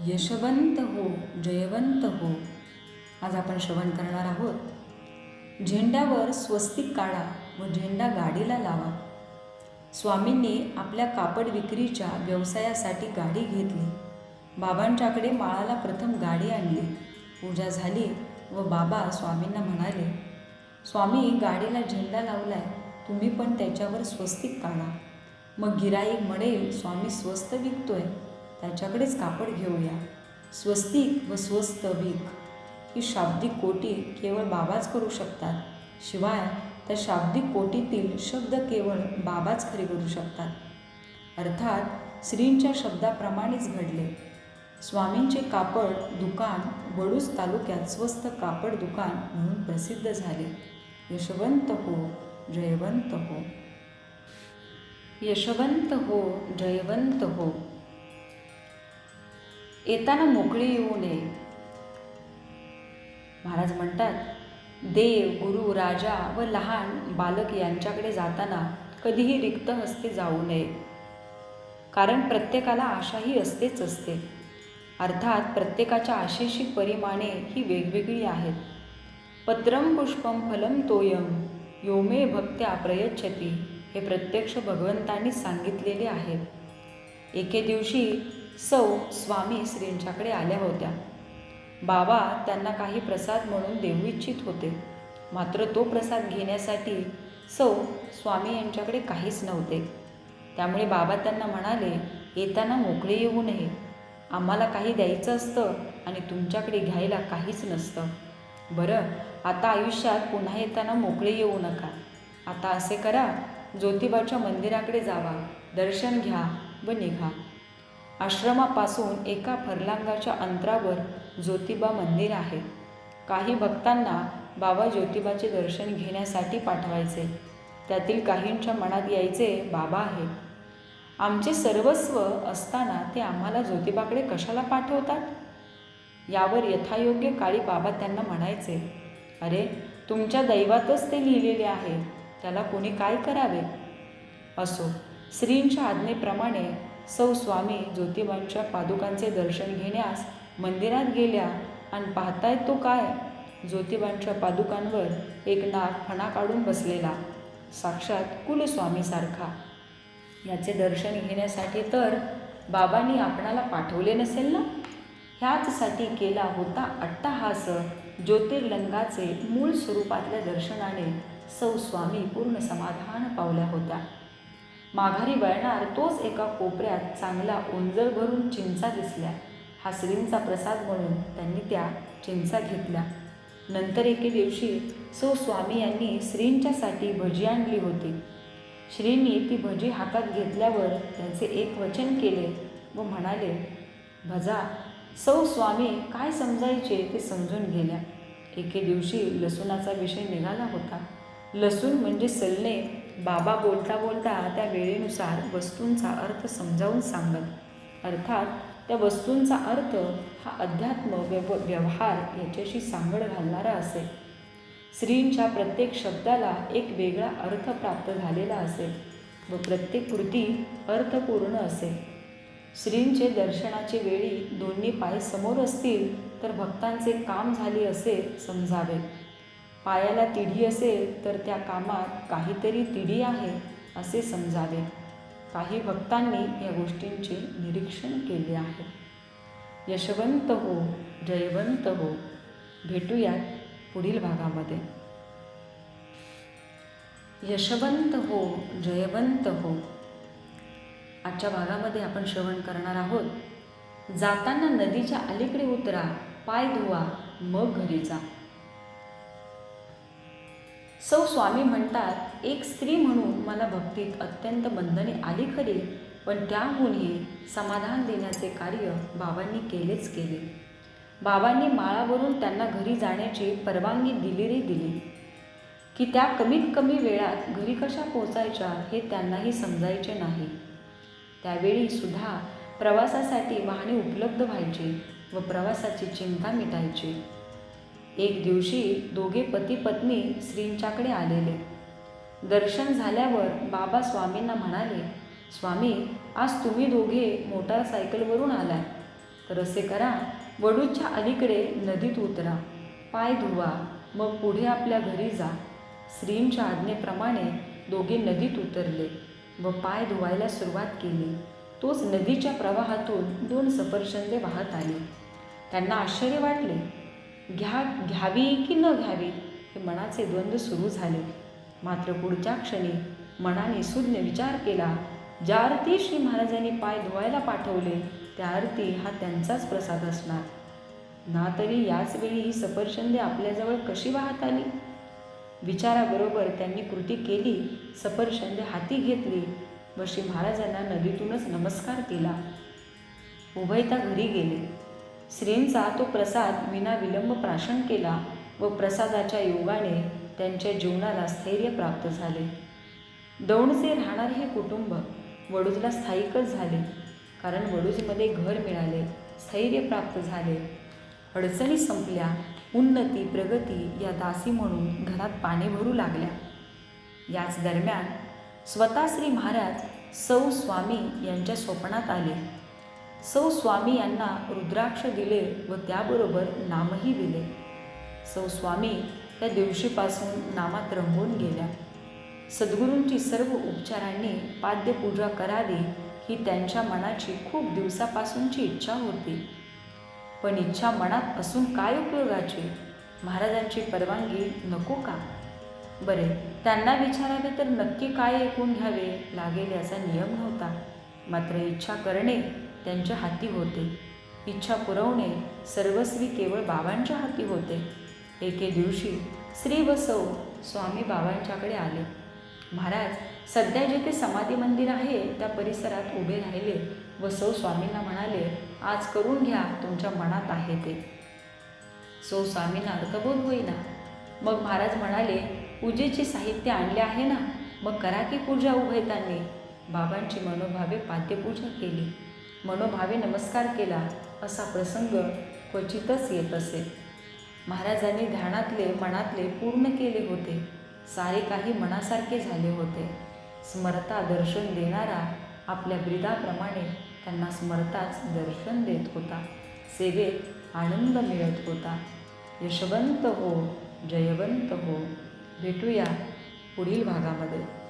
यशवंत हो जयवंत हो. आज आपण श्रवण करणार आहोत. झेंड्यावर स्वस्तिक काढा व झेंडा गाडीला लावा. स्वामींनी आपल्या कापड विक्रीच्या व्यवसायासाठी गाडी घेतली. बाबांच्याकडे माळाला प्रथम गाडी आणली. पूजा झाली व बाबा स्वामींना म्हणाले स्वामी गाडीला झेंडा लावलाय. तुम्ही पण त्याच्यावर स्वस्तिक काढा. मग गिराईक म्हणेल स्वामी स्वस्त विकतोय. त्याच्याकडेच कापड घेऊया. स्वस्तिक व स्वस्त भीक ही शाब्दिक कोटी केवळ बाबाच करू शकतात. शिवाय त्या शाब्दिक कोटीतील शब्द केवळ बाबाच खरे करू शकतात. अर्थात श्रींच्या शब्दाप्रमाणेच घडले. स्वामींचे कापड दुकान वडूज तालुक्यात स्वस्त कापड दुकान म्हणून प्रसिद्ध झाले. यशवंत हो जयवंत हो. यशवंत हो जयवंत हो. येताना मोकळी येऊ नये. महाराज म्हणतात देव गुरु राजा व लहान बालक यांच्याकडे जाताना कधीही रिक्त हस्ते जाऊ नये. कारण प्रत्येकाला आशाही असतेच असते. अर्थात प्रत्येकाच्या आशेशी परिमाणे ही वेगवेगळी आहेत. पत्रम पुष्पम फलम तोयम योमे भक्त्या प्रयच्छती हे प्रत्यक्ष भगवंतांनी सांगितलेले आहेत. एके दिवशी सौ स्वामी श्रींच्याकडे आल्या होत्या. बाबा त्यांना काही प्रसाद म्हणून देऊ इच्छित होते. मात्र तो प्रसाद घेण्यासाठी सौ स्वामी यांच्याकडे काहीच नव्हते. त्यामुळे बाबा त्यांना म्हणाले येताना मोकळे येऊ नये. आम्हाला काही द्यायचं असतं आणि तुमच्याकडे घ्यायला काहीच नसतं. बरं आता आयुष्यात पुन्हा येताना मोकळे येऊ नका. आता असे करा ज्योतिबाच्या मंदिराकडे जावा. दर्शन घ्या व निघा. आश्रमापासून एका फरलांगाच्या अंतरावर ज्योतिबा मंदिर आहे. काही भक्तांना बाबा ज्योतिबाचे दर्शन घेण्यासाठी पाठवायचे. त्यातील काहींच्या मनात यायचे बाबा आहे. आमचे सर्वस्व असताना ते आम्हाला ज्योतिबाकडे कशाला पाठवतात? यावर यथायोग्य काळी बाबा त्यांना म्हणायचे अरे तुमच्या दैवातच ते लिहिलेले आहे. त्याला कोणी काय करावे? असो श्रींच्या आज्ञेप्रमाणे सौ स्वामी ज्योतिबांच्या पादुकांचे दर्शन घेण्यास मंदिरात गेल्या आणि पाहताय तो काय? ज्योतिबांच्या पादुकांवर एक नाग फणा काढून बसलेला साक्षात कुलस्वामीसारखा याचे दर्शन घेण्यासाठी तर बाबांनी आपणाला पाठवले नसेल ना? ह्याचसाठी केला होता अट्टहास ज्योतिर्लिंगाचे मूळ स्वरूपातल्या दर्शनाने सौ स्वामी पूर्ण समाधान पावल्या होत्या. माघारी वळणार तोच एका कोपऱ्यात चांगला ओंजळ भरून चिंचा दिसल्या. हा श्रींचा प्रसाद म्हणून त्यांनी त्या चिंचा घेतल्या. नंतर एके दिवशी सो स्वामी यांनी श्रींच्यासाठी भजी आणली होती. श्रींनी ती भजी हातात घेतल्यावर त्यांचे एक वचन केले व म्हणाले भजा सौ स्वामी काय समजायचे ते समजून गेल्या एके दिवशी लसूणाचा विषय निघाला होता. लसूण म्हणजे सल्ले बाबा बोलता बोलता त्या वेळेनुसार वस्तूंचा अर्थ समजावून सांगत. अर्थात त्या वस्तूंचा अर्थ हा अध्यात्म व्यव व्यवहार याच्याशी सांगड घालणारा असे श्रींच्या प्रत्येक शब्दाला एक वेगळा अर्थ प्राप्त झालेला असेल व प्रत्येक कृती अर्थपूर्ण असेल. श्रींचे दर्शनाचे वेळी दोन्ही पाय समोर असतील तर भक्तांचे काम झाले असे समजावे. पायाला तिढी असेल तर त्या कामात काहीतरी तिढी आहे असे समजावे. काही भक्तांनी या गोष्टींचे निरीक्षण केले आहे. यशवंत हो जयवंत हो. भेटूयात पुढील भागामध्ये. यशवंत हो जयवंत हो. आजच्या भागामध्ये आपण श्रवण करणार आहोत. जाताना नदीच्या अलीकडे उतरा पाय धुवा मग घरी जा. सौ स्वामी म्हणतात एक स्त्री म्हणून मला भक्तीत अत्यंत बंधने आली खरी पण त्याहूनही समाधान देण्याचे कार्य बाबांनी केलेच केले. बाबांनी माळावरून त्यांना घरी जाण्याची परवानगी दिलेली दिली. की त्या कमीत कमी वेळात घरी कशा पोचायच्या हे त्यांनाही समजायचे नाही. त्यावेळी सुद्धा प्रवासासाठी वाहने उपलब्ध व्हायची व प्रवासाची चिंता मिटायची. एक दिवशी दोघे पती पत्नी श्रींच्याकडे आलेले. दर्शन झाल्यावर बाबा स्वामींना म्हणाले स्वामी आज तुम्ही दोघे मोटारसायकलवरून आलाय. तर असे करा वडूच्या अलीकडे नदीत उतरा पाय धुवा मग पुढे आपल्या घरी जा. श्रींच्या आज्ञेप्रमाणे दोघे नदीत उतरले व पाय धुवायला सुरुवात केली. तोच नदीच्या प्रवाहातून दोन सफरचंदे वाहत आले. त्यांना आश्चर्य वाटले घ्या घ्यावी की न घ्यावी हे मनाचे द्वंद्व सुरू झाले. मात्र पुढच्या क्षणी मनाने सुज्ञ विचार केला. ज्या अर्थी श्री महाराजांनी पाय धुवायला पाठवले त्या अर्थी हा त्यांचाच प्रसाद असणार. ना तरी याच वेळी ही सफरचंदे आपल्याजवळ कशी वाहत आली? विचाराबरोबर त्यांनी कृती केली सफरचंदे हाती घेतली व श्री महाराजांना नदीतूनच नमस्कार केला. उभयता घरी गेले. श्रींचा तो प्रसाद विना विलंब प्राशन केला व प्रसादाच्या योगाने त्यांच्या जीवनाला स्थैर्य प्राप्त झाले. दौंडचे राहणारे हे कुटुंब वडूजला स्थायिकच झाले कारण वडूजमध्ये घर मिळाले स्थैर्य प्राप्त झाले. अडचणी संपल्या उन्नती प्रगती या दासी म्हणून घरात पाणी भरू लागल्या. याच दरम्यान स्वतः श्री महाराज सौ स्वामी यांच्या स्वप्नात आले. सौ स्वामी यांना रुद्राक्ष दिले व त्याबरोबर नामही दिले. सौ स्वामी त्या दिवशीपासून नामात रंगून गेल्या. सद्गुरूंची सर्व उपचारांनी पाद्यपूजा करावी ही त्यांच्या मनाची खूप दिवसापासूनची इच्छा होती. पण इच्छा मनात असून काय उपयोगाची? महाराजांची परवानगी नको का? बरे त्यांना विचारावे तर नक्की काय ऐकून घ्यावे लागेल याचा नियम नव्हता. मात्र इच्छा करणे त्यांच्या हाती होते. इच्छा पुरवणे सर्वस्वी केवळ बाबांच्या हाती होते. एके दिवशी श्री व सौ स्वामी बाबांच्याकडे आले. महाराज सध्या जिथे समाधी मंदिर आहे त्या परिसरात उभे राहिले. व स्वामींना म्हणाले आज करून घ्या तुमच्या मनात आहे ते. सो स्वामींना अर्थबोध होईना. मग महाराज म्हणाले पूजेचे साहित्य आणले आहे ना? मग करा की पूजा उभयतांनी. बाबांची मनोभावे पाद्यपूजा केली. मनोभावे नमस्कार केला असा प्रसंग क्वचितच येत असे. महाराजांनी ध्यानातले मनातले पूर्ण केले होते. सारे काही मनासारखे झाले होते. स्मरता दर्शन देणारा आपल्या ब्रिदाप्रमाणे त्यांना स्मरताच दर्शन देत होता. सेवेत आनंद मिळत होता. यशवंत हो जयवंत हो. भेटूया पुढील भागामध्ये.